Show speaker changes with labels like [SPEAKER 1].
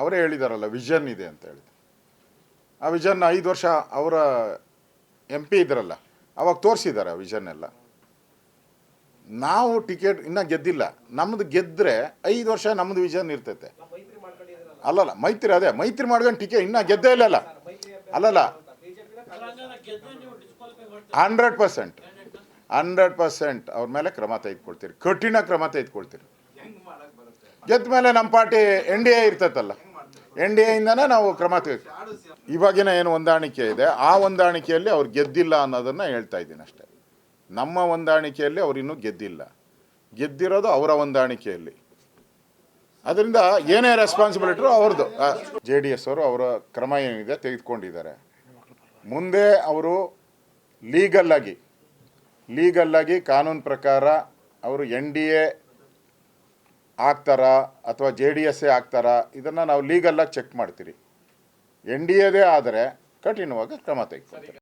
[SPEAKER 1] ಅವರೇ ಹೇಳಿದಾರಲ್ಲ, ವಿಷನ್ ಇದೆ ಅಂತ ಹೇಳಿ ಆ ವಿಷನ್ ಐದು ವರ್ಷ ಅವರ ಎಂ ಪಿ ಇದ್ರಲ್ಲ, ಅವಾಗ ತೋರಿಸಿದ್ದಾರೆ ಆ ವಿಷನ್ ಎಲ್ಲ. ನಾವು ಟಿಕೆಟ್ ಇನ್ನೂ ಗೆದ್ದಿಲ್ಲ. ನಮ್ಮದು ಗೆದ್ದರೆ ಐದು ವರ್ಷ ನಮ್ಮದು ವಿಷನ್ ಇರ್ತೈತೆ. ಅಲ್ಲಲ್ಲ, ಮೈತ್ರಿ ಅದೇ, ಮೈತ್ರಿ ಮಾಡ್ಕೊಂಡು ಟಿಕೆಟ್ ಇನ್ನೂ ಗೆದ್ದೇ ಇಲ್ಲಲ್ಲ. ಅಲ್ಲಲ್ಲ. ಹಂಡ್ರೆಡ್ ಪರ್ಸೆಂಟ್ ಹಂಡ್ರೆಡ್ ಪರ್ಸೆಂಟ್ ಅವ್ರ ಮೇಲೆ ಕ್ರಮ ತೆಗೆದುಕೊಳ್ತೀರಿ. ಕಠಿಣ ಕ್ರಮ ತೆಗೆದುಕೊಳ್ತೀರಿ. ಗೆದ್ದ ಮೇಲೆ ನಮ್ಮ ಪಾರ್ಟಿ ಎನ್ ಡಿ ಎ ಇರ್ತೈತಲ್ಲ. ಎನ್ ಡಿ ಎಯಿಂದನೇ ನಾವು ಕ್ರಮ ಇವಾಗಿನ ಏನು ಹೊಂದಾಣಿಕೆ ಇದೆ, ಆ ಹೊಂದಾಣಿಕೆಯಲ್ಲಿ ಅವ್ರು ಗೆದ್ದಿಲ್ಲ ಅನ್ನೋದನ್ನು ಹೇಳ್ತಾ ಇದ್ದೀನಿ ಅಷ್ಟೇ. ನಮ್ಮ ಹೊಂದಾಣಿಕೆಯಲ್ಲಿ ಅವ್ರು ಇನ್ನೂ ಗೆದ್ದಿಲ್ಲ. ಗೆದ್ದಿರೋದು ಅವರ ಹೊಂದಾಣಿಕೆಯಲ್ಲಿ. ಅದರಿಂದ ಏನೇ ರೆಸ್ಪಾನ್ಸಿಬಿಲಿಟಿ ಅವ್ರದ್ದು ಜೆ ಡಿ ಎಸ್ ಅವರು ಅವರ ಕ್ರಮ ಏನಿದೆ ತೆಗೆದುಕೊಂಡಿದ್ದಾರೆ. ಮುಂದೆ ಅವರು ಲೀಗಲ್ಲಾಗಿ ಲೀಗಲ್ಲಾಗಿ ಕಾನೂನು ಪ್ರಕಾರ ಅವರು ಎನ್ ಡಿ ಎ ಆಗ್ತಾರಾ ಅಥವಾ ಜೆ ಡಿ ಎಸ್ಸೇ ಆಗ್ತಾರಾ, ಇದನ್ನು ನಾವು ಲೀಗಲ್ಲಾಗಿ ಚೆಕ್ ಮಾಡ್ತೀರಿ. ಎನ್ ಡಿ ಎದೇ ಆದರೆ ಕಠಿಣವಾಗಿ ಕ್ರಮ ತೆಗೆದುಕೊಳ್ತೀವಿ